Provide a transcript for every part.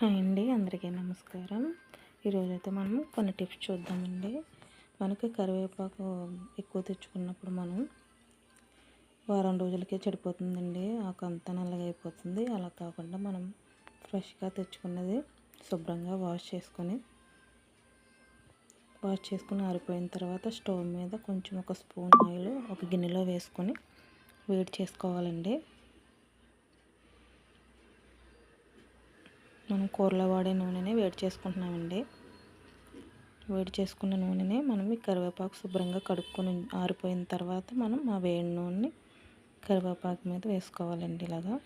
Hi అండి అందరికీ నమస్కారం. ఈరోజైతే మనం కొన్ని టిప్స్ చూద్దామండి. మనకి కరివేపాకు ఎక్కువ తెచ్చుకున్నప్పుడు మనం వారం రోజులకే చెడిపోతుందండి. ఆకు అంతా నల్లగా అయిపోతుంది. అలా కాకుండా మనం ఫ్రెష్గా తెచ్చుకున్నది శుభ్రంగా వాష్ చేసుకొని వాష్ చేసుకుని ఆరిపోయిన తర్వాత స్టవ్ మీద కొంచెం ఒక స్పూన్ ఆయిల్ ఒక గిన్నెలో వేసుకొని వేడి చేసుకోవాలండి. మనం కూరలో వాడే నూనెనే వేడి చేసుకుంటున్నామండి. వేడి చేసుకున్న నూనెనే మనం ఈ కరివేపాకు శుభ్రంగా కడుక్కొని ఆరిపోయిన తర్వాత మనం ఆ వేడి నూనెని కరివేపాకు మీద వేసుకోవాలండి ఇలాగా.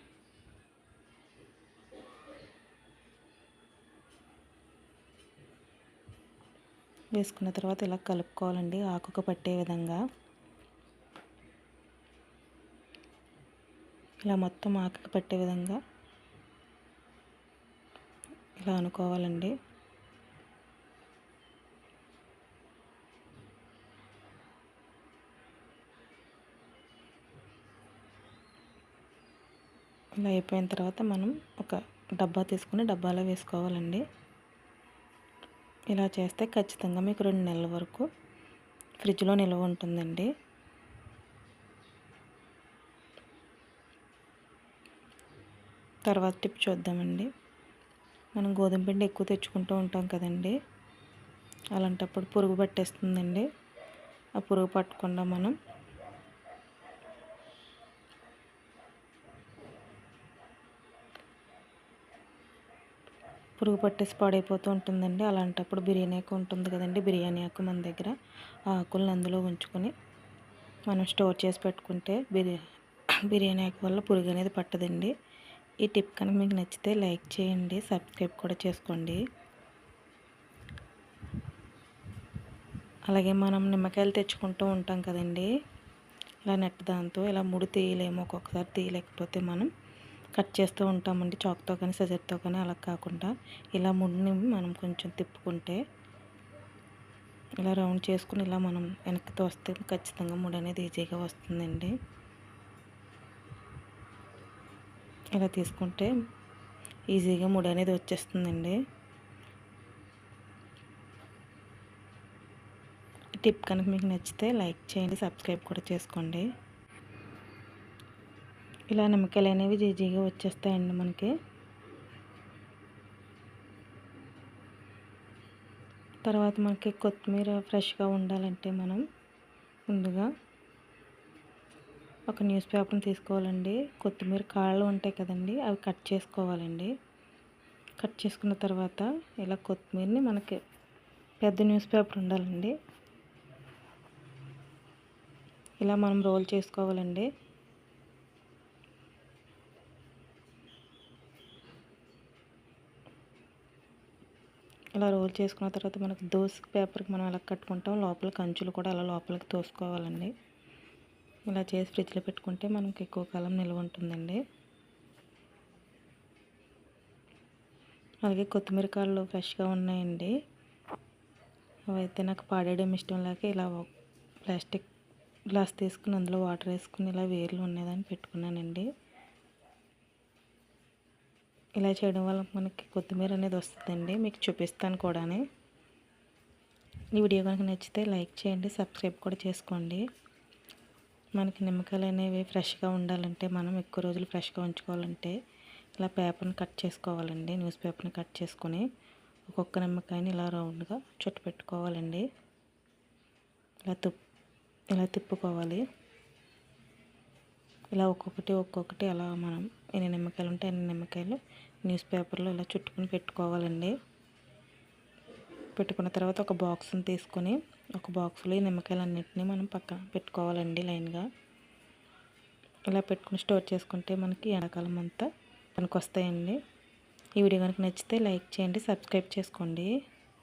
వేసుకున్న తర్వాత ఇలా కలుపుకోవాలండి ఆకుకు పట్టే విధంగా. ఇలా మొత్తం ఆకుకు పట్టే విధంగా ఇలా అనుకోవాలండి. ఇలా అయిపోయిన తర్వాత మనం ఒక డబ్బా తీసుకుని డబ్బాలో వేసుకోవాలండి. ఇలా చేస్తే ఖచ్చితంగా మీకు రెండు నెలల వరకు ఫ్రిడ్జ్లో నిల్వ ఉంటుందండి. తర్వాత టిప్ చూద్దామండి. మనం గోధుమ పిండి ఎక్కువ తెచ్చుకుంటూ ఉంటాం కదండి. అలాంటప్పుడు పురుగు పట్టేస్తుందండి. ఆ పురుగు పట్టకుండా మనం పురుగు పట్టేసి పాడైపోతూ ఉంటుందండి. అలాంటప్పుడు బిర్యానీ ఆకు ఉంటుంది కదండి. బిర్యానీ ఆకు మన దగ్గర ఆ ఆకులను అందులో ఉంచుకొని మనం స్టోర్ చేసి పెట్టుకుంటే బిర్యా బిర్యానీ ఆకు వల్ల పురుగు అనేది పట్టదండి. ఈ టిప్ కనుక మీకు నచ్చితే లైక్ చేయండి సబ్స్క్రైబ్ కూడా చేసుకోండి. అలాగే మనం నిమ్మకాయలు తెచ్చుకుంటూ ఉంటాం కదండి. ఇలా నెట్ దాంతో ఇలా ముడి తీయలేము ఒక్కొక్కసారి తీయలేకపోతే మనం కట్ చేస్తూ ఉంటామండి చాక్తో కానీ సజర్తో కానీ అలా కాకుండా. ఇలా ముడిని మనం కొంచెం తిప్పుకుంటే ఇలా రౌండ్ చేసుకుని ఇలా మనం వెనక్కి తోస్తే ఖచ్చితంగా ముడి అనేది ఈజీగా వస్తుందండి. ఇలా తీసుకుంటే ఈజీగా ముడి అనేది వచ్చేస్తుందండి. టిప్ కనుక మీకు నచ్చితే లైక్ చేయండి సబ్స్క్రైబ్ కూడా చేసుకోండి. ఇలా నిమ్మకాయలు అనేవి జీజీగా వచ్చేస్తాయండి మనకి. తర్వాత మనకి కొత్తిమీర ఫ్రెష్గా ఉండాలంటే మనం ముందుగా ఒక న్యూస్ పేపర్ని తీసుకోవాలండి. కొత్తిమీర కాళ్ళు ఉంటాయి కదండి అవి కట్ చేసుకోవాలండి. కట్ చేసుకున్న తర్వాత ఇలా కొత్తిమీరని మనకి పెద్ద న్యూస్ పేపర్ ఉండాలండి. ఇలా మనం రోల్ చేసుకోవాలండి. ఇలా రోల్ చేసుకున్న తర్వాత మనకు దోశ పేపర్కి మనం ఎలా కట్టుకుంటాం. లోపల కంచులు కూడా అలా లోపలికి తోసుకోవాలండి. ఇలా చేసి ఫ్రిడ్జ్లో పెట్టుకుంటే మనకు ఎక్కువ కాలం నిల్వ ఉంటుందండి. అలాగే కొత్తిమీర కాళ్ళు ఫ్రెష్గా ఉన్నాయండి. అవైతే నాకు పాడేయడం ఇష్టం లేక ఇలా ప్లాస్టిక్ గ్లాస్ తీసుకుని అందులో వాటర్ వేసుకుని ఇలా వేర్లు ఉన్నదని పెట్టుకున్నానండి. ఇలా చేయడం వల్ల మనకి కొత్తిమీర అనేది వస్తుందండి. మీకు చూపిస్తాను కూడా ఈ వీడియో కనుక నచ్చితే లైక్ చేయండి సబ్స్క్రైబ్ కూడా చేసుకోండి. మనకి నిమ్మకాయలు అనేవి ఫ్రెష్గా ఉండాలంటే మనం ఎక్కువ రోజులు ఫ్రెష్గా ఉంచుకోవాలంటే ఇలా పేపర్ని కట్ చేసుకోవాలండి న్యూస్ పేపర్ని కట్ చేసుకొని ఒక్కొక్క నిమ్మకాయని ఇలా రౌండ్గా చుట్టు పెట్టుకోవాలండి. ఇలా తిప్ ఇలా తిప్పుకోవాలి. ఇలా ఒక్కొక్కటి ఒక్కొక్కటి అలా మనం ఎన్ని నిమ్మకాయలు ఉంటే ఎన్ని నిమ్మకాయలు న్యూస్ పేపర్లో ఇలా చుట్టుకుని పెట్టుకోవాలండి. పెట్టుకున్న తర్వాత ఒక బాక్స్ని తీసుకొని ఒక బాక్స్లో ఈ నిమ్మకాయలన్నింటినీ మనం పక్కన పెట్టుకోవాలండి లైన్గా. ఇలా పెట్టుకుని స్టోర్ చేసుకుంటే మనకి ఎండాకాలం అంతా పనికి వస్తాయండి ఈ వీడియో కనుక నచ్చితే లైక్ చేయండి సబ్స్క్రైబ్ చేసుకోండి.